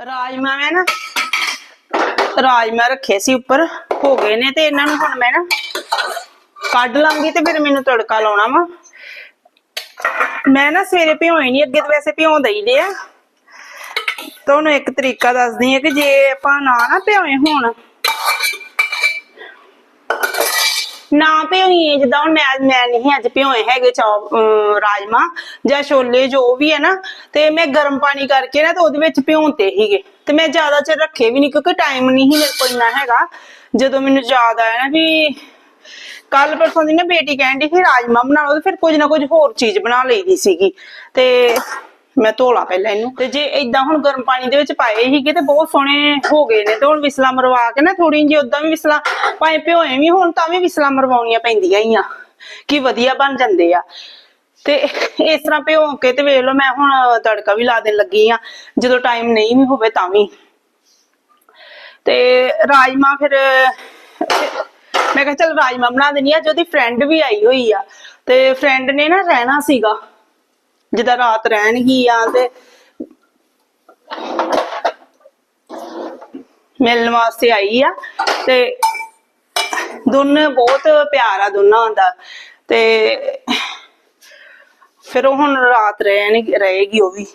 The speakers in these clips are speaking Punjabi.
ਰਾਜਮਾ ਮੈਂ ਨਾ, ਰਾਜਮਾ ਰੱਖੇ ਸੀ ਉੱਪਰ, ਹੋ ਗਏ ਨੇ ਤੇ ਇਹਨਾਂ ਨੂੰ ਹੁਣ ਮੈਂ ਨਾ ਕੱਢ ਲਾਂਗੀ ਤੇ ਫਿਰ ਮੈਨੂੰ ਤੜਕਾ ਲਾਉਣਾ ਵਾ। ਮੈਂ ਨਾ ਸਵੇਰੇ ਭਿਓਏ ਨਹੀਂ ਅੱਗੇ ਤਾਂ ਵੈਸੇ ਭਿਉਂ ਦਈਦੇ ਆ। ਤੁਹਾਨੂੰ ਇੱਕ ਤਰੀਕਾ ਦੱਸਦੀ ਆ ਕਿ ਜੇ ਆਪਾਂ ਨਾ ਨਾ ਭਿਓਏ ਹੋਣ ਨਾ ਭਿਓਈਏ ਜਿੱਦਾਂ ਹੁਣ ਮੈਂ ਮੈਂ ਨਹੀਂ ਅੱਜ ਭਿਓਏ ਹੈਗੇ ਚੌ ਰਾਜਮਾ ਜਾਂ ਛੋਲੇ ਜੋ ਵੀ ਹੈ ਨਾ, ਤੇ ਮੈਂ ਗਰਮ ਪਾਣੀ ਕਰਕੇ ਨਾ ਤੇ ਉਹਦੇ ਵਿੱਚ ਭਿਉਂਤੇ ਹੀਗੇ ਤੇ ਮੈਂ ਜ਼ਿਆਦਾ ਚਿਰ ਰੱਖੇ ਵੀ ਨਹੀਂ ਕਿਉਂਕਿ ਟਾਈਮ ਨਹੀਂ ਸੀ ਮੇਰੇ ਕੋਲ ਇੰਨਾ ਹੈਗਾ। ਜਦੋਂ ਮੈਨੂੰ ਯਾਦ ਆਇਆ ਨਾ ਵੀ ਕੱਲ ਪਰਸੋਂ ਦੀ ਨਾ ਬੇਟੀ ਕਹਿੰਦੀ ਸੀ ਰਾਜਮਾ ਬਣਾ ਲਓ ਤੇ ਫਿਰ ਕੁਝ ਨਾ ਕੁਝ ਹੋਰ ਚੀਜ਼ ਬਣਾ ਲਈਦੀ ਸੀਗੀ। ਤੇ ਮੈਂ ਧੋਲਾ ਪਹਿਲਾਂ ਇਹਨੂੰ। ਤੇ ਜੇ ਇਦਾਂ ਹੁਣ ਗਰਮ ਪਾਣੀ ਦੇ ਵਿੱਚ ਪਾਏ ਸੀਗੇ ਤੇ ਬਹੁਤ ਸੋਹਣੇ ਹੋ ਗਏ ਨੇ ਤੇ ਹੁਣ ਵਿਸਲਾ ਮਰਵਾ ਕੇ ਨਾ ਥੋੜੀ ਜਿਹੀ ਉਦਾਂ ਵੀ ਵਿਸਲਾ ਭਾਵੇਂ ਭਿਓਏ ਵੀ ਹੁਣ ਤਾਂ ਵੀ ਵਿਸਲਾ ਮਰਵਾਉਣੀਆਂ ਪੈਂਦੀਆਂ ਹੀ ਆ, ਕਿ ਵਧੀਆ ਬਣ ਜਾਂਦੇ ਆ। ਤੇ ਇਸ ਤਰ੍ਹਾਂ ਭਿਓ ਕੇ ਤੇ ਵੇਖ ਲਓ ਮੈਂ ਹੁਣ ਤੜਕਾ ਵੀ ਲਾ ਦੇਣ ਲੱਗੀ ਆ, ਜਦੋਂ ਟਾਈਮ ਨਹੀਂ ਵੀ ਹੋਵੇ ਤਾਂ ਵੀ। ਤੇ ਰਾਜਮਾ ਫਿਰ, ਮੈਂ ਕਿਹਾ ਚਲ ਰਾਜਮਾ ਬਣਾ ਦੇਣੀ ਆ ਜਿਹਦੀ ਫਰੈਂਡ ਵੀ ਆਈ ਹੋਈ ਆ। ਤੇ ਫਰੈਂਡ ਨੇ ਨਾ ਰਹਿਣਾ ਸੀਗਾ। ਜਿੱਦਾਂ ਰਾਤ ਰਹਿਣ ਰਹਿਣਗੀ ਆ ਤੇ ਮਿਲਣ ਵਾਸਤੇ ਆਈ ਆ ਤੇ ਦੋਨੇ ਬਹੁਤ ਪਿਆਰ ਆ ਦੋਨਾਂ ਦਾ ਤੇ ਫਿਰ ਉਹ ਹੁਣ ਰਾਤ ਰਹਿਣ ਰਹੇਗੀ ਉਹ ਵੀ।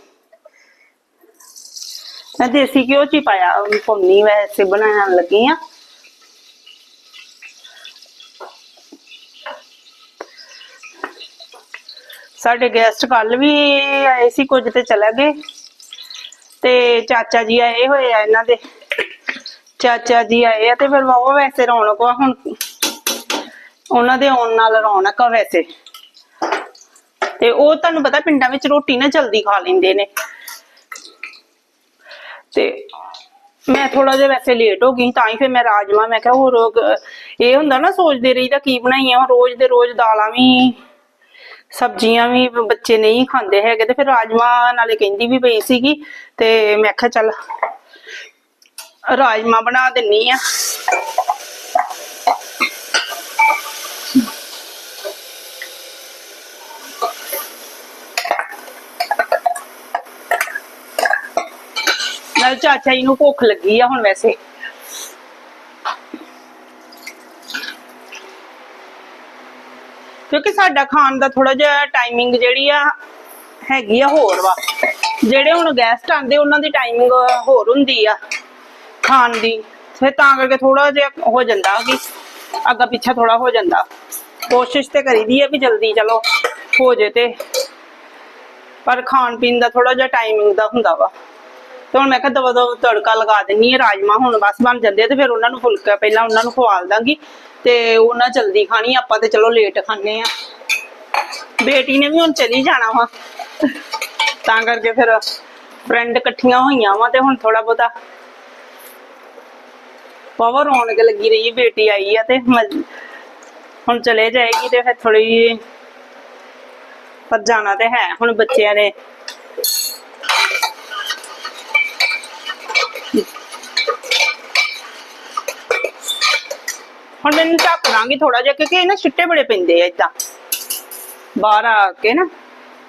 ਮੈਂ ਦੇਸੀ ਘਿਓ ਚ ਹੀ ਪਾਇਆ ਪੌਣੀ ਵੈਸੇ ਬਣਾਉਣ ਲੱਗੀ ਆ ਸਾਡੇ ਗੈਸਟ ਕੱਲ ਵੀ ਆਏ ਸੀ, ਕੁਝ ਤੇ ਚਲੇ ਗਏ। ਤੇ ਚਾਚਾ ਜੀ ਆਏ ਹੋਏ ਆ ਇਹਨਾਂ ਦੇ। ਚਾਚਾ ਜੀ ਆਏ ਆ ਤੇ ਫਿਰ ਉਹ ਵੈਸੇ ਰੌਣਕ ਆ ਹੁਣ। ਉਹਨਾਂ ਦੇ ਆਉਣ ਨਾਲ ਰੌਣਕ ਆ ਵੈਸੇ। ਤੇ ਉਹ ਤੁਹਾਨੂੰ ਪਤਾ ਪਿੰਡਾਂ ਵਿੱਚ ਰੋਟੀ ਨਾ ਜਲਦੀ ਖਾ ਲੈਂਦੇ ਨੇ। ਤੇ ਮੈਂ ਥੋੜਾ ਜਿਹਾ ਵੈਸੇ ਲੇਟ ਹੋ ਗਈ ਤਾਂ ਹੀ ਫਿਰ ਮੈਂ ਰਾਜਮਾ, ਮੈਂ ਕਿਹਾ ਹੋਰ ਇਹ ਹੁੰਦਾ ਨਾ ਸੋਚਦੇ ਰਹੀਦਾ ਕੀ ਬਣਾਈਏ ਰੋਜ਼ ਦੇ ਰੋਜ਼ ਦਾਲਾਂ ਵੀ ਸਬਜ਼ੀਆਂ ਵੀ ਬੱਚੇ ਨਹੀਂ ਖਾਂਦੇ ਹੈਗੇ ਤੇ ਫਿਰ ਰਾਜਮਾ ਨਾਲੇ ਕਹਿੰਦੀ ਵੀ ਪਈ ਸੀਗੀ ਤੇ ਮੈਂ ਕਿਹਾ ਚੱਲ ਰਾਜਮਾ ਬਣਾ ਦਿੰਨੀ ਆ। ਨਾਲ ਚਾਚਾ ਜੀ ਨੂੰ ਭੁੱਖ ਲੱਗੀ ਆ ਹੁਣ ਵੈਸੇ। ਕਿਉਂਕਿ ਸਾਡਾ ਖਾਣ ਦਾ ਥੋੜਾ ਜਿਹਾ ਟਾਈਮਿੰਗ ਜਿਹੜੀ ਆ ਹੈਗੀ ਆ ਹੋਰ ਵਾ। ਜਿਹੜੇ ਹੁਣ ਗੈਸਟ ਆਂਦੇ ਉਹਨਾਂ ਦੀ ਟਾਈਮਿੰਗ ਹੋਰ ਹੁੰਦੀ ਆ ਖਾਣ ਦੀ। ਫਿਰ ਤਾਂ ਕਰਕੇ ਥੋੜਾ ਜਿਹਾ ਹੋ ਜਾਂਦਾ ਕਿ ਅੱਗਾ ਪਿੱਛਾ ਥੋੜਾ ਹੋ ਜਾਂਦਾ। ਕੋਸ਼ਿਸ਼ ਤੇ ਕਰੀਦੀ ਆ ਵੀ ਜਲਦੀ ਚਲੋ ਹੋ ਜੇ ਤੇ। ਪਰ ਖਾਣ ਪੀਣ ਦਾ ਥੋੜਾ ਜਿਹਾ ਟਾਈਮਿੰਗ ਦਾ ਹੁੰਦਾ ਵਾ। ਤੇ ਹੁਣ ਮੈਂ ਕਿਹਾ ਦਵਾ ਦਵਾ ਤੜਕਾ ਲਗਾ ਦਿੰਨੀ ਆ ਰਾਜਮਾ ਹੁਣ ਬਸ ਬਣ ਜਾਂਦੇ ਤੇ ਫਿਰ ਉਹਨਾਂ ਨੂੰ ਫੁਲਕਾ ਪਹਿਲਾਂ ਉਹਨਾਂ ਨੂੰ ਖਵਾਲ ਦਾਂਗੀ ਤੇ ਉਹਨਾਂ ਜਲਦੀ ਖਾਣੀ, ਆਪਾਂ ਤੇ ਚਲੋ ਲੇਟ ਖਾਣੇ ਆ। ਬੇਟੀ ਨੇ ਵੀ ਹੁਣ ਚਲੀ ਜਾਣਾ ਵਾ। ਤਾਂ ਕਰਕੇ ਫਿਰ ਫਰੈਂਡ ਇਕੱਠੀਆਂ ਹੋਈਆਂ ਵਾ ਤੇ ਹੁਣ ਥੋੜਾ ਬਹੁਤਾ ਪਾਵਰ ਰੌਣਕ ਲੱਗੀ ਰਹੀ ਬੇਟੀ ਆਈ ਆ ਤੇ ਹੁਣ ਚਲੇ ਜਾਏਗੀ ਤੇ ਫਿਰ ਥੋੜੀ ਪਰ ਜਾਣਾ ਤੇ ਹੈ, ਹੁਣ ਬੱਚਿਆਂ ਨੇ ਹੁਣ ਮੈਨੂੰ ਢੱਕ ਦਾਂਗੀ ਥੋੜਾ ਜਿਹਾ, ਕਿਉਂਕਿ ਇਹ ਨਾ ਛਿੱਟੇ ਬੜੇ ਪੈਂਦੇ ਆ ਇਦਾਂ ਬਾਹਰ ਆ ਕੇ ਨਾ,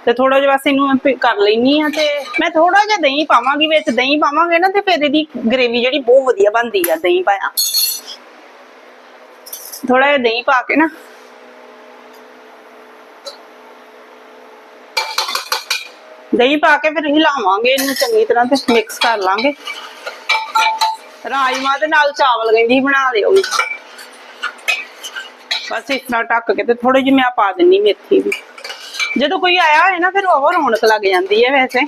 ਤੇ ਥੋੜਾ ਜਿਹਾ ਬਸ ਇਹਨੂੰ ਮੈਂ ਕਰ ਲੈਣੀ ਆ ਤੇ ਮੈਂ ਥੋੜਾ ਜਿਹਾ ਦਹੀਂ ਪਾਵਾਂਗੀ ਵਿੱਚ, ਦਹੀਂ ਪਾਵਾਂਗੇ ਨਾ ਤੇ ਫਿਰ ਇਹਦੀ ਗ੍ਰੇਵੀ ਜਿਹੜੀ ਬਹੁਤ ਵਧੀਆ ਬਣਦੀ ਆ, ਦਹੀਂ ਪਾਇਆ। ਥੋੜਾ ਜਿਹਾ ਦਹੀਂ ਪਾ ਕੇ ਨਾ। ਦਹੀਂ ਪਾ ਕੇ ਫਿਰ ਹਿਲਾਵਾਂਗੇ ਇਹਨੂੰ ਚੰਗੀ ਤਰ੍ਹਾਂ ਤੇ ਮਿਕਸ ਕਰ ਲਾਂਗੇ। ਰਾਜਮਾ ਦੇ ਨਾਲ ਚਾਵਲ ਕਹਿੰਦੀ ਬਣਾ ਲਿਓ ਵੀ। ਬਸ ਇਸ ਤਰ੍ਹਾਂ ਢੱਕ ਕੇ ਤੇ ਥੋੜੇ ਜਿਹੀ ਮੈਂ ਪਾ ਦਿੰਨੀ ਮੇਥੀ ਵੀ। ਜਦੋਂ ਕੋਈ ਆਇਆ ਹੋਏ ਨਾ, ਫਿਰ ਉਹ ਰੌਣਕ ਲੱਗ ਜਾਂਦੀ ਹੈ ਵੈਸੇ।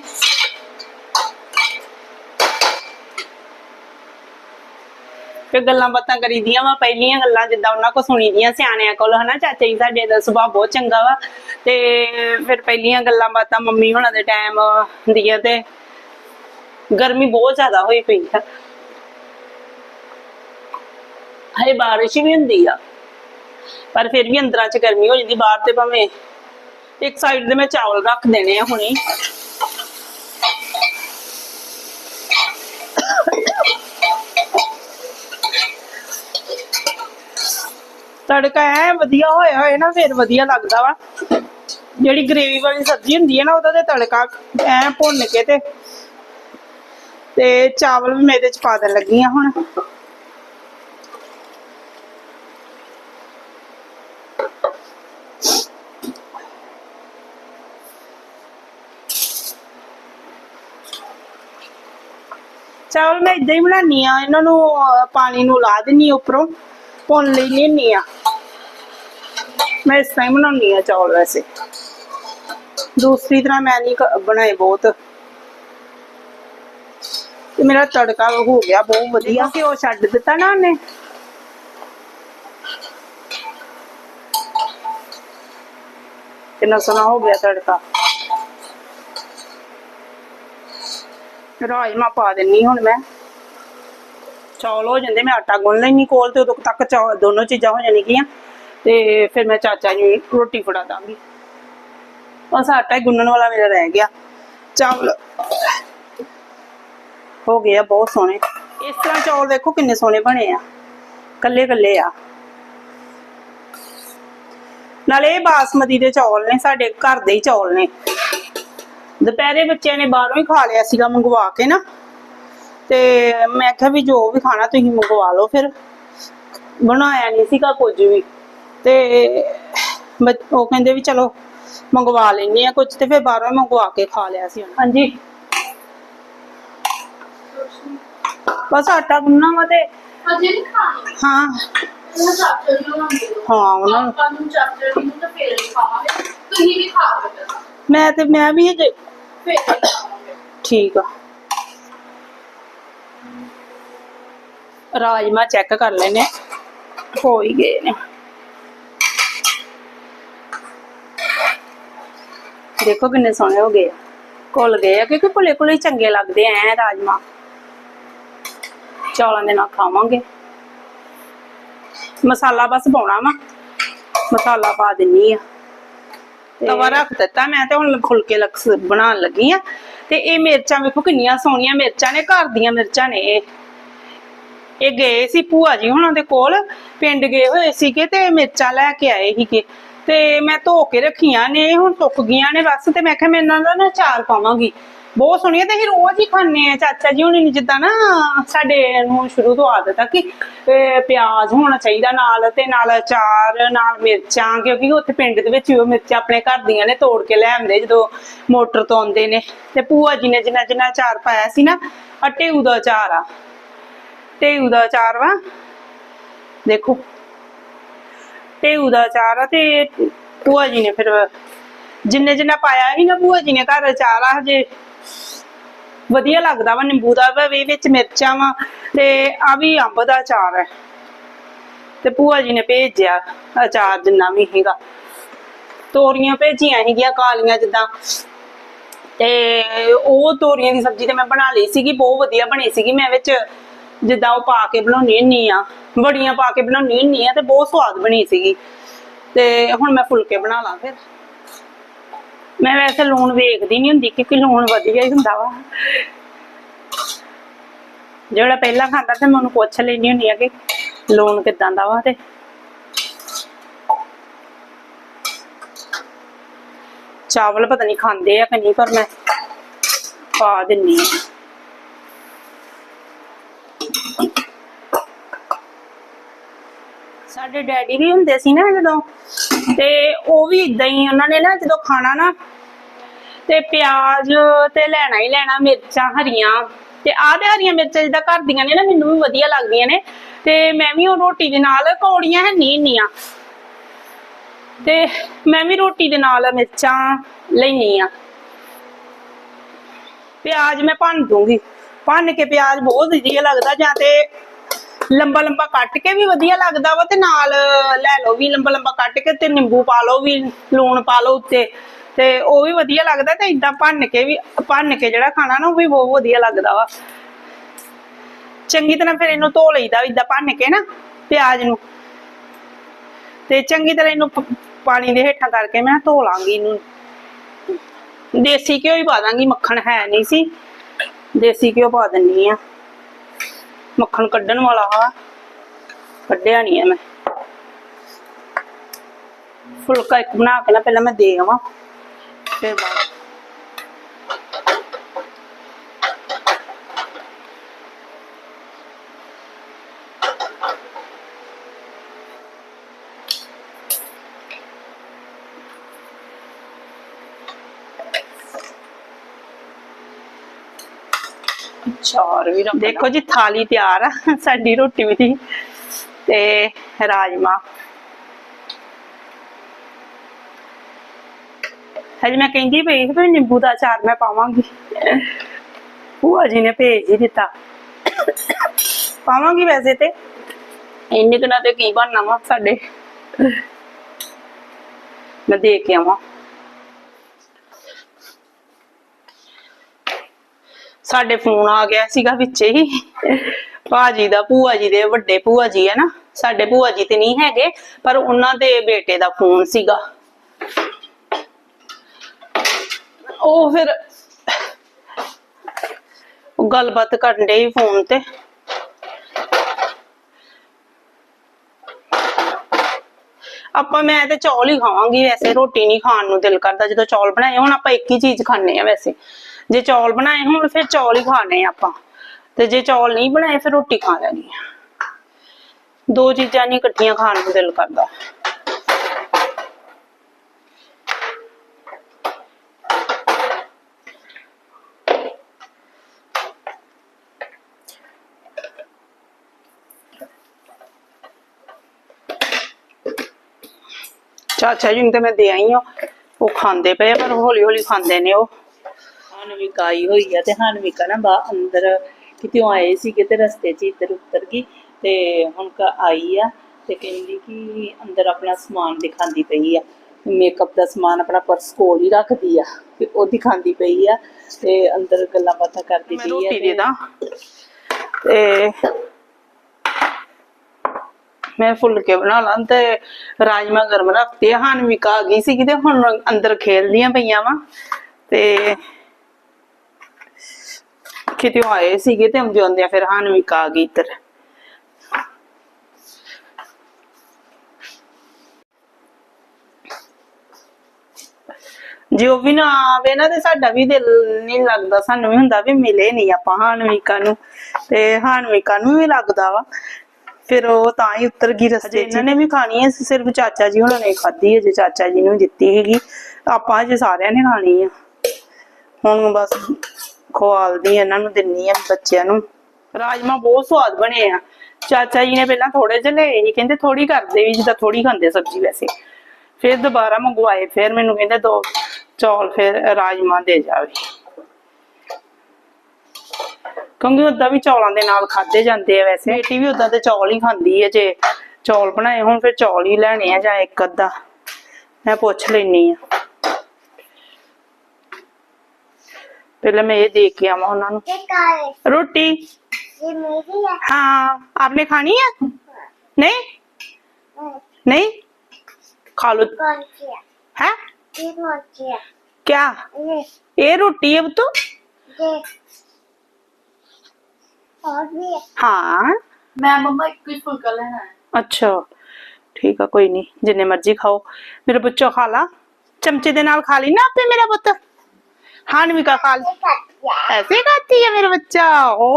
ਤੇ ਗੱਲਾਂ ਬਾਤਾਂ ਕਰੀਦੀਆਂ ਵਾ, ਪਹਿਲੀਆਂ ਗੱਲਾਂ ਜਿੱਦਾਂ ਉਹਨਾਂ ਕੋ ਸੁਣੀਦੀਆਂ ਸਿਆਣਿਆਂ ਕੋਲ, ਹਨਾ ਚਾਚਾ ਜੀ, ਸਾਡੇ ਦਾ ਸੁਭਾਅ ਬਹੁਤ ਚੰਗਾ ਵਾ। ਤੇ ਫਿਰ ਪਹਿਲੀਆਂ ਗੱਲਾਂ ਬਾਤਾਂ ਮੰਮੀ ਹੋਣਾ ਦੇ ਟਾਈਮ ਦੀਆਂ ਤੇ ਗਰਮੀ ਬਹੁਤ ਜ਼ਿਆਦਾ ਹੋਈ ਪਈ ਆ। ਹਏ ਬਾਰਿਸ਼ ਵੀ ਹੁੰਦੀ ਆ। ਪਰ ਫਿਰ ਵੀ ਅੰਦਰਾਂ ਚ ਗਰਮੀ ਹੋ ਜਾਂਦੀ, ਬਾਹਰ ਤੇ ਭਾਵੇਂ ਇੱਕ ਸਾਈਡ ਤੇ ਮੈਂ ਚਾਵਲ ਰੱਖ ਦੇਣੇ ਆ ਹੁਣੇ। ਤੜਕਾ ਐ ਵਧੀਆ ਹੋਇਆ ਹੋਏ ਨਾ, ਫਿਰ ਵਧੀਆ ਲੱਗਦਾ ਵਾ। ਜਿਹੜੀ ਗ੍ਰੇਵੀ ਵਾਲੀ ਸਬਜ਼ੀ ਹੁੰਦੀ ਹੈ ਨਾ, ਉਹਦਾ ਤੇ ਤੜਕਾ ਐ ਭੁੰਨ ਕੇ ਤੇ ਤੇ ਚਾਵਲ ਵੀ ਮੇਰੇ ਚ ਪਾ ਦੇਣ ਲੱਗੀ ਆ ਹੁਣ। ਚਾਵਲ ਮੈਂ ਇਦਾਂ ਹੀ ਬਣਾਉਣੀ ਆ ਇਹਨਾਂ ਨੂੰ ਪਾਣੀ ਨੂੰ ਲਾ ਦਿੰਨੀ ਉੱਪਰੋਂ ਭੁੰਨ ਲੈਣੀ ਹੁੰਦੀ ਆ ਮੈਂ ਇਸ ਤਰ੍ਹਾਂ ਹੀ ਬਣਾਉਣੀ ਆ ਚੌਲ ਵੈਸੇ। ਦੂਸਰੀ ਤਰ੍ਹਾਂ ਮੈਂ ਨਹੀਂ ਕ- ਬਣਾਏ ਬਹੁਤ। ਤੇ ਮੇਰਾ ਤੜਕਾ ਹੋ ਗਿਆ ਬਹੁਤ ਵਧੀਆ। ਘਿਓ ਛੱਡ ਦਿੱਤਾ ਨਾ ਉਹਨੇ? ਕਿੰਨਾ ਸੋਹਣਾ ਹੋ ਗਿਆ ਤੜਕਾ। ਰਾਜਮਾ ਪਾ ਦਿੰਨੀ ਹੁਣ ਮੈਂ। ਚੌਲ ਹੋ ਜਾਂਦੇ, ਮੈਂ ਆਟਾ ਗੁੰਨ ਲੈਣੀ ਕੋਲ ਤੇ ਉਦੋਂ ਤੱਕ ਚੌ- ਦੋਨੋਂ ਚੀਜ਼ਾਂ ਹੋ ਜਾਣਗੀਆਂ ਤੇ ਫਿਰ ਮੈਂ ਚਾਚਾ ਜੀ ਨੂੰ ਰੋਟੀ ਫੜਾ ਦਾਂਗੀ। ਬਸ ਆਟਾ ਹੀ ਗੁੰਨਣ ਵਾਲਾ ਮੇਰਾ ਰਹਿ ਗਿਆ। ਚਾਵਲ ਹੋ ਗਿਆ ਬਹੁਤ ਸੋਹਣੇ। ਇਸ ਤਰ੍ਹਾਂ ਚੌਲ ਦੇਖੋ ਕਿੰਨੇ ਸੋਹਣੇ ਬਣੇ ਆ। ਕੱਲੇ ਕੱਲੇ ਆ। ਨਾਲੇ ਇਹ ਬਾਸਮਤੀ ਦੇ ਚੌਲ ਨੇ, ਸਾਡੇ ਘਰ ਦੇ ਹੀ ਚੌਲ ਨੇ। ਦੁਪਹਿਰੇ ਬੱਚਿਆਂ ਨੇ ਬਾਹਰੋਂ ਹੀ ਖਾ ਲਿਆ ਸੀਗਾ ਮੰਗਵਾ ਕੇ ਨਾ। ਤੇ ਮੈਂ ਕਿਹਾ ਵੀ ਜੋ ਵੀ ਖਾਣਾ ਤੁਸੀਂ ਮੰਗਵਾ ਲਓ ਫਿਰ। ਬਣਾਇਆ ਨਹੀਂ ਸੀਗਾ ਕੁਝ ਵੀ। ਤੇ ਉਹ ਕਹਿੰਦੇ ਵੀ ਚਲੋ ਮੰਗਵਾ ਲੈਨੇ ਆ ਕੁਝ ਤੇ ਫਿਰ ਬਾਹਰੋਂ ਮੰਗਵਾ ਕੇ ਖਾ ਲਿਆ ਸੀ ਹਾਂਜੀ। ਬਸ ਆਟਾ ਗੁੰਨਾ ਵਾ ਤੇ ਅਜੇ ਨਹੀਂ ਖਾਣੀ ਹਾਂ। ਹਾਂ। ਉਹਨਾਂ ਨੂੰ ਚਾਚਾ ਜੀ ਨੂੰ ਤਾਂ ਫੇਰ ਹੀ ਖਾਵਾਂਗੇ। ਤੁਸੀਂ ਵੀ ਖਾ ਲਓ। ਮੈਂ ਤੇ ਮੈਂ ਵੀ ਹਜੇ ਠੀਕ ਆ। ਰਾਜਮਾ ਚੈੱਕ ਕਰ ਲੈਨੇ ਹੋ। ਹੀ ਗਏ ਨੇ। ਦੇਖੋ ਕਿੰਨੇ ਸੋਹਣੇ ਹੋ ਗਏ ਆ। ਘੁੱਲ ਗਏ ਆ ਕਿਉਂਕਿ ਭੁੱਲੇ ਭੁੱਲੇ ਚੰਗੇ ਲੱਗਦੇ ਐ ਰਾਜਮਾ ਚੌਲਾਂ ਦੇ ਨਾਲ ਖਾਵਾਂਗੇ। ਮਸਾਲਾ ਬਸ ਪਾਉਣਾ ਵਾ। ਮਸਾਲਾ ਪਾ ਦਿੰਨੀ ਆ। ਤਵਾ ਰੱਖ ਦਿੱਤਾ, ਮੈਂ ਤੇ ਹੁਣ ਫੁਲਕੇ ਲਕਸ ਬਣਾਉਣ ਲੱਗੀ ਆ। ਤੇ ਇਹ ਮਿਰਚਾਂ ਵੇਖੋ ਕਿੰਨੀਆਂ ਸੋਹਣੀਆਂ ਮਿਰਚਾਂ ਨੇ, ਘਰ ਦੀਆਂ ਮਿਰਚਾਂ ਨੇ ਇਹ। ਇਹ ਗਏ ਸੀ ਭੂਆ ਜੀ ਹੁਣਾਂ ਦੇ ਕੋਲ, ਪਿੰਡ ਗਏ ਹੋਏ ਸੀਗੇ ਤੇ ਮਿਰਚਾਂ ਲੈ ਕੇ ਆਏ ਸੀਗੇ। ਤੇ ਮੈਂ ਧੋ ਕੇ ਰੱਖੀਆਂ ਨੇ, ਹੁਣ ਸੁੱਕ ਗਈਆਂ ਨੇ ਬਸ, ਤੇ ਮੈਂ ਕਿਹਾ ਮੈਂ ਇਹਨਾਂ ਦਾ ਨਾ ਚਾਰ ਪਾਵਾਂਗੀ। ਬਹੁਤ ਸੋਹਣੀਆਂ ਤੇ ਅਸੀਂ ਰੋਜ਼ ਹੀ ਖਾਂਦੇ ਆ। ਚਾਚਾ ਜੀ ਹੁਣੀ ਜਿੱਦਾਂ ਨਾ ਸਾਡੇ ਨੂੰ ਸ਼ੁਰੂ ਤੋਂ ਆਦਤ ਆ ਕਿ ਪਿਆਜ਼ ਹੋਣਾ ਚਾਹੀਦਾ ਨਾਲ ਤੇ ਨਾਲ ਅਚਾਰ, ਨਾਲ ਮਿਰਚਾਂ, ਕਿਉਂਕਿ ਉੱਥੇ ਪਿੰਡ ਦੇ ਵਿੱਚ ਉਹ ਮਿਰਚਾਂ ਆਪਣੇ ਘਰ ਦੀਆਂ ਨੇ ਤੋੜ ਕੇ ਲੈ ਆਉਂਦੇ ਜਦੋਂ ਮੋਟਰ ਤੋਂ ਆਉਂਦੇ ਨੇ। ਤੇ ਭੂਆ ਜੀ ਨੇ ਜਿੰਨਾ ਜਿੰਨਾ ਅਚਾਰ ਪਾਇਆ ਸੀ ਨਾ ਅਟੇਊ ਦਾ ਅਚਾਰ ਆ। ਢੇਊ ਦਾ ਅਚਾਰ ਵਾ। ਦੇਖੋ। ਢੇਊ ਦਾ ਅਚਾਰ ਆ ਤੇ ਭੂਆ ਜੀ ਨੇ ਫਿਰ ਜਿੰਨੇ ਜਿੰਨਾ ਪਾਇਆ ਸੀ ਨਾ, ਭੂਆ ਜੀ ਨੇ ਘਰ ਅਚਾਰ ਆ ਹਜੇ ਵਧੀਆ ਲੱਗਦਾ ਵਾ, ਨਿੰਬੂ ਦਾ ਵਾ, ਵੀ ਵਿੱਚ ਮਿਰਚਾਂ ਵਾ, ਤੇ ਆ ਵੀ ਅੰਬ ਦਾ ਅਚਾਰ ਹੈ। ਤੇ ਭੂਆ ਜੀ ਨੇ ਭੇਜਿਆ ਅਚਾਰ ਜਿੰਨਾ ਵੀ ਹੈਗਾ। ਤੋਰੀਆਂ ਭੇਜੀਆਂ ਹੈਗੀਆਂ ਕਾਲੀਆਂ ਜਿੱਦਾਂ। ਤੇ ਉਹ ਤੋਰੀਆਂ ਦੀ ਸਬਜ਼ੀ ਤੇ ਮੈਂ ਬਣਾ ਲਈ ਸੀਗੀ, ਬਹੁਤ ਵਧੀਆ ਬਣੀ ਸੀਗੀ। ਮੈਂ ਵਿੱਚ ਜਿੱਦਾਂ ਉਹ ਪਾ ਕੇ ਬਣਾਉਣੀ ਹੁੰਨੀ ਆ, ਵੜੀਆਂ ਪਾ ਕੇ ਬਣਾਉਣੀ ਹੁੰਨੀ ਆ, ਤੇ ਬਹੁਤ ਸਵਾਦ ਬਣੀ ਸੀਗੀ। ਤੇ ਹੁਣ ਮੈਂ ਫੁਲਕੇ ਬਣਾ ਲਾਂ ਫਿਰ। ਮੈਂ ਵੈਸੇ ਲੂਣ ਵੇਖਦੀ ਨਹੀਂ ਹੁੰਦੀ ਕਿਉਂਕਿ ਲੂਣ ਵਧੀਆ ਹੀ ਹੁੰਦਾ ਵਾ। ਜਿਹੜਾ ਪਹਿਲਾਂ ਖਾਂਦਾ ਤੇ ਮੈਂ ਉਹਨੂੰ ਪੁੱਛ ਲੈਣੀ ਹੁੰਦੀ ਆ ਕਿ ਲੂਣ ਕਿਦਾਂ ਦਾ ਵਾ ਤੇ। ਚਾਵਲ ਪਤਾ ਨਹੀਂ ਖਾਂਦੇ ਆ ਕਿ ਨਹੀਂ, ਪਰ ਮੈਂ ਪਾ ਦਿੰਨੀ ਆ। ਸਾਡੇ ਡੈਡੀ ਵੀ ਹੁੰਦੇ ਸੀ ਨਾ ਜਦੋਂ। ਤੇ ਉਹ ਵੀ ਇਦਾਂ ਹੀ ਉਹਨਾਂ ਨੇ ਨਾ ਜਦੋਂ ਖਾਣਾ ਨਾ ਤੇ ਪਿਆਜ਼ ਤੇ ਲੈਣਾ ਹੀ ਲੈਣਾ ਮਿਰਚਾਂ, ਹਰੀਆਂ ਤੇ ਆਹ ਤੇ ਹਰੀਆਂ ਮਿਰਚਾਂ ਜਿੱਦਾਂ ਘਰ ਦੀਆਂ ਨੇ ਨਾ ਮੈਨੂੰ ਵੀ ਵਧੀਆ ਲੱਗਦੀਆਂ ਨੇ ਤੇ ਮੈਂ ਵੀ ਉਹ ਰੋਟੀ ਦੇ ਨਾਲ ਕੌੜੀਆਂ ਹੈ ਨਹੀਂ ਇੰਨੀਆਂ। ਤੇ ਮੈਂ ਵੀ ਰੋਟੀ ਦੇ ਨਾਲ ਮਿਰਚਾਂ ਲੈਣੀ ਆ ਪਿਆਜ਼ ਮੈਂ ਭੰਨ ਦੂੰਗੀ। ਭੰਨ ਕੇ ਪਿਆਜ਼ ਬਹੁਤ ਵਧੀਆ ਲੱਗਦਾ ਜਾਂ ਤੇ ਲੰਬਾ ਲੰਬਾ ਕੱਟ ਕੇ ਵੀ ਵਧੀਆ ਲੱਗਦਾ ਵਾ ਤੇ ਨਾਲ ਲੈ ਲਓ ਵੀ ਲੰਬਾ ਲੰਬਾ ਕੱਟ ਕੇ ਤੇ ਨਿੰਬੂ ਪਾ ਲਓ ਵੀ, ਲੂਣ ਪਾ ਲਓ ਉੱਤੇ ਤੇ ਉਹ ਵੀ ਵਧੀਆ ਲੱਗਦਾ ਤੇ ਇਦਾਂ ਭੰਨ ਕੇ ਵੀ, ਭੰਨ ਕੇ ਜਿਹੜਾ ਖਾਣਾ ਨਾ ਉਹ ਵੀ ਬਹੁਤ ਵਧੀਆ ਲੱਗਦਾ ਵਾ। ਚੰਗੀ ਤਰ੍ਹਾਂ ਫਿਰ ਇਹਨੂੰ ਧੋ ਲਈਦਾ ਇਦਾਂ ਭੰਨ ਕੇ ਨਾ ਪਿਆਜ਼ ਨੂੰ। ਤੇ ਚੰਗੀ ਤਰ੍ਹਾਂ ਇਹਨੂੰ ਪਾਣੀ ਦੇ ਹੇਠਾਂ ਕਰਕੇ ਮੈਂ ਧੋ ਲਾਂਗੀ ਇਹਨੂੰ। ਦੇਸੀ ਘਿਓ ਹੀ ਪਾ ਦਾਂਗੀ, ਮੱਖਣ ਹੈ ਨਹੀਂ ਸੀ। ਦੇਸੀ ਘਿਓ ਪਾ ਦਿੰਨੀ ਆ। ਮੱਖਣ ਕੱਢਣ ਵਾਲਾ ਆ ਕੱਢਿਆ ਨਹੀਂ ਹੈ ਮੈਂ। ਫੁਲਕਾ ਇੱਕ ਬਣਾ ਕੇ ਨਾ ਪਹਿਲਾਂ ਮੈਂ ਦੇ ਆਵਾਂ। ਫਿਰ ਬਾਅਦ ਚਾਰ ਵੀ ਰੱਖ ਦੇਖੋ ਜੀ, ਥਾਲੀ ਤਿਆਰ ਆ, ਸਾਡੀ ਰੋਟੀ ਵੀ ਦੀ ਤੇ ਰਾਜਮਾ। ਹਜੇ ਮੈਂ ਕਹਿੰਦੀ ਪਈ ਸੀ ਨਿੰਬੂ ਦਾ ਅਚਾਰ ਮੈਂ ਪਾਵਾਂਗੀ। ਭੂਆ ਜੀ ਨੇ ਭੇਜ ਹੀ ਦਿੱਤਾ। ਪਾਵਾਂਗੀ ਵੈਸੇ ਤੇ। ਇੰਨੇ ਦਿਨਾਂ ਤੇ ਕੀ ਬਣਨਾ ਵਾ ਸਾਡੇ? ਮੈਂ ਦੇ ਕੇ ਆਵਾਂ। ਸਾਡੇ ਫੋਨ ਆ ਗਿਆ ਸੀਗਾ ਵਿੱਚੇ ਹੀ। ਭਾਜੀ ਦਾ ਭੂਆ ਜੀ ਦੇ ਵੱਡੇ ਭੂਆ ਜੀ ਹੈ ਨਾ, ਸਾਡੇ ਭੂਆ ਜੀ ਤੇ ਨਹੀਂ ਹੈਗੇ, ਪਰ ਉਹਨਾਂ ਦੇ ਬੇਟੇ ਦਾ ਫੋਨ ਸੀਗਾ। ਉਹ ਫਿਰ ਗੱਲਬਾਤ ਕਰਨ ਦੇ ਫੋਨ ਤੇ। ਆਪਾਂ ਮੈਂ ਤੇ ਚੌਲ ਹੀ ਖਾਵਾਂਗੀ ਵੈਸੇ, ਰੋਟੀ ਨਹੀਂ ਖਾਣ ਨੂੰ ਦਿਲ ਕਰਦਾ, ਜਦੋਂ ਚੌਲ ਬਣਾਏ, ਹੁਣ ਆਪਾਂ ਇੱਕ ਹੀ ਚੀਜ਼ ਖਾਣੇ ਆ ਵੈਸੇ। ਜੇ ਚੌਲ ਬਣਾਏ ਹੋਣ, ਫਿਰ ਚੌਲ ਹੀ ਖਾਣੇ ਆ ਆਪਾਂ। ਤੇ ਜੇ ਚੌਲ ਨਹੀਂ ਬਣਾਏ, ਫਿਰ ਰੋਟੀ ਖਾ ਲੈਣੀ ਦੋ ਚੀਜ਼ਾਂ ਨਹੀਂ ਇਕੱਠੀਆਂ ਖਾਣ ਨੂੰ ਦਿਲ ਕਰਦਾ। ਚਾਚਾ ਜੀ ਨੂੰ ਤੇ ਮੈਂ ਦੇ ਆਈ ਹਾਂ ਉਹ ਖਾਂਦੇ ਪਏ ਪਰ ਹੌਲੀ ਹੌਲੀ ਖਾਂਦੇ ਨੇ ਉਹ। ਹਾਨਵਿਕਾ ਆਈ ਹੋਈ ਆ ਤੇ ਹਾਨਵਿਕਾ ਨਾ ਬਾ ਅੰਦਰ ਕਿਤੇ ਆਏ ਸੀਗੇ ਤੇ ਰਸਤੇ 'ਚ ਇੱਧਰ ਉੱਤਰ ਗਈ ਤੇ ਹੁਣ ਕ ਆਈ ਆ ਤੇ ਕਹਿੰਦੀ ਕਿ ਅੰਦਰ ਆਪਣਾ ਸਮਾਨ ਦਿਖਾਉਂਦੀ ਪਈ ਆ ਮੇਕਅਪ ਦਾ ਸਮਾਨ ਆਪਣਾ ਪਰਸ ਕੋਲ ਹੀ ਰੱਖਦੀ ਆ ਤੇ ਉਹ ਦਿਖਾਉਂਦੀ ਪਈ ਆ ਤੇ ਅੰਦਰ ਗੱਲਾਂ ਬਾਤਾਂ ਕਰਦੀ ਪਈ ਆ ਰੋਟੀ ਤੇ- ਦੇ ਦਾਂ ਤੇ ਮੈਂ ਫੁਲਕੇ ਬਣਾ ਲਾਂ ਤੇ ਰਾਜਮਾ ਗਰਮ ਰੱਖਤੇ। ਹਾਨਵਿਕਾ ਆ ਗਈ ਸੀ ਤੇ ਹੁਣ ਅੰਦਰ ਖੇਲਦੀਆਂ ਪਈਆਂ ਵਾ ਤੇ ਕਿਤੇ ਆਏ ਸੀਗੇ ਤੇ ਆਉਂਦੇ ਆਉਂਦੇ ਫਿਰ ਹਾਨਵਿਕਾ ਆ ਗਈ ਇੱਧਰ। ਜੇ ਉਹ ਵੀ ਨਾ ਆਵੇ ਨਾ ਤੇ ਸਾਡਾ ਵੀ ਦਿਲ ਨਹੀਂ ਲੱਗਦਾ ਸਾਨੂੰ ਵੀ ਹੁੰਦਾ ਵੀ ਮਿਲੇ ਨਹੀਂ ਆਪਾਂ ਹਾਨਵਿਕਾ ਨੂੰ ਤੇ ਹਾਨਵਿਕਾ ਨੂੰ ਵੀ ਲੱਗਦਾ ਵਾ। ਫਿਰ ਉਹ ਤਾਂ ਹੀ ਉੱਤਰ ਗਈ ਰਸਤੇ ਇਹਨਾਂ ਨੇ ਵੀ ਖਾਣੀ ਹੈ ਸਿਰਫ ਚਾਚਾ ਜੀ ਹੁਣਾਂ ਨੇ ਖਾਧੀ ਹੈ ਜੇ ਚਾਚਾ ਜੀ ਨੂੰ ਦਿੱਤੀ ਹੈਗੀ ਆਪਾਂ ਅਜੇ ਸਾਰਿਆਂ ਨੇ ਖਾਣੀ ਆ। ਹੁਣ ਬਸ ਖਵਾਲਦੀ ਇਹਨਾਂ ਨੂੰ ਦਿੰਨੀ ਆ ਬੱਚਿਆਂ ਨੂੰ। ਰਾਜਮਾ ਬਹੁਤ ਸਵਾਦ ਬਣੇ ਆ। ਚਾਚਾ ਜੀ ਨੇ ਪਹਿਲਾਂ ਥੋੜੇ ਜਿਹੇ ਲਏ ਸੀ, ਕਹਿੰਦੇ ਥੋੜੀ ਕਰਦੇ ਵੀ, ਜਿੱਦਾਂ ਥੋੜੀ ਖਾਂਦੇ ਸਬਜ਼ੀ ਵੈਸੇ। ਫਿਰ ਦੁਬਾਰਾ ਮੰਗਵਾਏ, ਫਿਰ ਮੈਨੂੰ ਕਹਿੰਦੇ ਦੋ ਚੌਲ, ਫਿਰ ਰਾਜਮਾ ਦੇ ਜਾਵੇ। ਕਿਉਂਕਿ ਉਦਾਂ ਵੀ ਚੌਲਾਂ ਦੇ ਨਾਲ ਖਾਦੇ ਜਾਂਦੇ ਆ ਵੈਸੇ। ਬੇਟੀ ਵੀ ਉਦਾਂ ਤੇ ਚੌਲ ਹੀ ਖਾਂਦੀ ਹੈ ਜੇ ਚੌਲ ਬਣਾਏ ਹੁਣ, ਫਿਰ ਚੌਲ ਹੀ ਲੈਣੇ ਆ ਜਾਂ ਇੱਕ ਅੱਧਾ। ਮੈਂ ਪੁੱਛ ਲੈਣੀ ਆ। ਪਹਿਲਾਂ ਮੈਂ ਇਹ ਦੇ ਕੇ ਆਵਾਂ ਉਹਨਾਂ ਨੂੰ ये कार है ਰੋਟੀ ये मेरी है हाँ आपने खानी है नहीं हम्म, नहीं खा लो कौन सी है है ये कौन सी है क्या ये ये रोटी है तो ये और भी है हाँ ਮੈਂ ਮੰਮਾ ਇੱਕ ਹੀ ਫੁਲਕਾ ਲੈਣਾ ਹੈ ਅੱਛਾ ਠੀਕ ਆ ਕੋਈ ਨਹੀਂ ਜਿੰਨੇ ਮਰਜ਼ੀ ਖਾਓ ਮੇਰਾ ਬੱਚਾ ਖਾ ਲਾ ਚਮਚੇ ਦੇ ਨਾਲ ਖਾ ਲਈ ਨਾ ਆਪੇ ਮੇਰਾ ਪੁੱਤ ਹਾਨਵਿਕਾ ਖਾ ਲਈ ये खाती है ਐਸੇ ਖਾਤੀ ਹੈ ਮੇਰਾ ਬੱਚਾ ਓ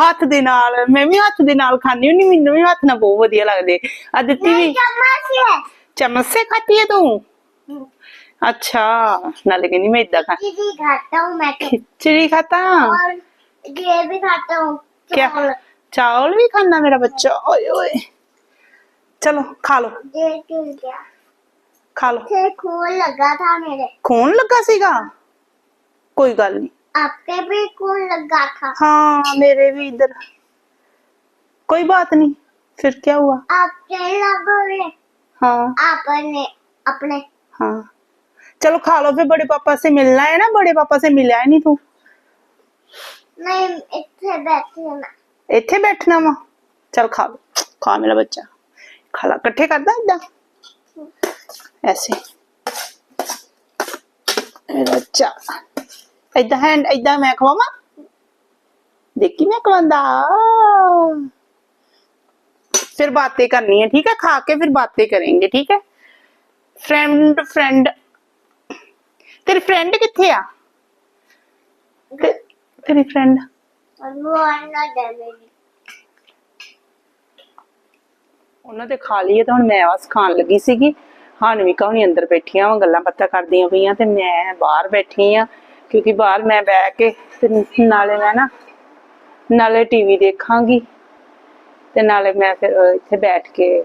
ਹੱਥ ਦੇ ਨਾਲ ਮੈਂ ਵੀ ਹੱਥ ਦੇ ਨਾਲ ਖਾਣੀ ਹੁੰਨੀ ਮੈਨੂੰ ਵੀ ਹੱਥ ਨਾਲ ਬਹੁਤ ਵਧੀਆ ਲੱਗਦੇ ਆ ਦਿੱਤੀ ਵੀ चम्मच है चम्मच से खाती है तू अच्छा नाले कहनी मैं इतना खा खिचड़ी खाता हूँ मैं तो खिचड़ी खाता और ये भी खाता हूँ क्या चावल। चावल भी खाना मेरा बच्चा ओए ओए चलो खा लो ये टूट गया खा लो फिर खून लगा था मेरे खून लगा सीगा कोई गल नहीं आपके भी खून लगा था हाँ मेरे भी इधर कोई बात नहीं फिर क्या हुआ आपके लगोगे हाँ आपने अपने हाँ चलो खा लो फिर बड़े पापा से मिलना है ना बड़े पापा से मिला है नहीं तू नहीं इतने बैठे ना ਇੱਥੇ ਬੈਠਣਾ ਵਾ ਚਲ ਖਾ ਲਓ। ਖਾ ਮੇਰਾ ਬੱਚਾ ਖਾ ਲਾ ਇਕੱਠੇ ਕਰਦਾ ਇਦਾਂ ਐਸੇ ਮੇਰਾ ਬੱਚਾ ਇਦਾਂ ਹੈਂਡ ਇਦਾਂ ਮੈਂ ਖਵਾਵਾਂ ਦੇਖੀ ਮੈਂ ਖਵਾਉਂਦਾ फिर बातें करनी है ठीक है खा के फिर बातें करेंगे ठीक है फ्रेंड फ्रेंड तेरी फ्रेंड किथे आ ते, तेरी फ्रेंड और वो अन्ना दे मेरी ਉਹਨਾਂ ਤੇ ਖਾ ਲਈਏ ਤਾਂ ਹੁਣ ਮੈਂ ਬਸ ਖਾਣ ਲੱਗੀ ਸੀਗੀ ਹਾਨਵਿਕਾ ਹੁਣੀ ਅੰਦਰ ਬੈਠੀਆਂ ਵਾ ਗੱਲਾਂ ਬਾਤਾਂ ਕਰਦੀਆਂ ਪਈਆਂ ਤੇ ਮੈਂ ਬਾਹਰ ਬੈਠੀ ਆ ਕਿਉਂਕਿ ਬਾਹਰ ਮੈਂ ਬਹਿ ਕੇ ਤੇ ਨਾਲੇ ਮੈਂ ਨਾ, ਨਾਲੇ ਟੀਵੀ ਦੇਖਾਂਗੀ ਤੇ ਨਾਲੇ ਮੈਂ ਫਿਰ ਇੱਥੇ ਬੈਠ ਕੇ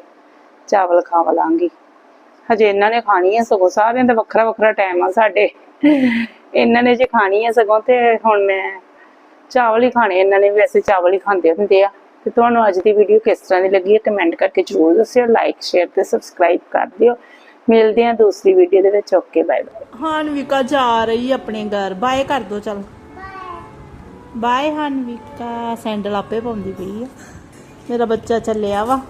ਚਾਵਲ ਖਾਵਾ ਲਾਂਗੀ। ਹਜੇ ਇਹਨਾਂ ਨੇ ਖਾਣੀ ਹੈ ਸਗੋਂ, ਸਾਰਿਆਂ ਦਾ ਵੱਖਰਾ ਵੱਖਰਾ ਟਾਈਮ ਆ ਸਾਡੇ। ਇਹਨਾਂ ਨੇ ਜੇ ਖਾਣੀ ਹੈ ਸਗੋਂ ਤੇ ਹੁਣ ਮੈਂ ਚਾਵਲ ਹੀ ਖਾਣੇ ਇਹਨਾਂ ਨੇ ਵੈਸੇ ਚਾਵਲ ਹੀ ਖਾਂਦੇ ਹੁੰਦੇ ਆ। ਤੇ ਤੁਹਾਨੂੰ ਅੱਜ ਦੀ ਵੀਡੀਓ ਕਿਸ ਤਰ੍ਹਾਂ ਦੀ ਲੱਗੀ ਹੈ ਕਮੈਂਟ ਕਰਕੇ ਜ਼ਰੂਰ ਦੱਸਿਓ। ਲਾਈਕ ਸ਼ੇਅਰ ਤੇ ਸਬਸਕ੍ਰਾਈਬ ਕਰ ਦਿਓ। ਮਿਲਦੇ ਆ ਦੂਸਰੀ ਵੀਡੀਓ ਦੇ ਵਿੱਚ। ਓਕੇ ਬਾਏ ਬਾਏ ਹਾਨਵਿਕਾ ਜਾ ਰਹੀ ਆਪਣੇ ਘਰ। ਬਾਏ ਕਰ ਦੋ, ਚਲ। ਬਾਏ ਹਾਨਵਿਕਾ। ਸੈਂਡਲ ਆਪੇ ਪਾਉਂਦੀ ਪਈ ਆ। ਮੇਰਾ ਬੱਚਾ ਚੱਲਿਆ ਵਾ।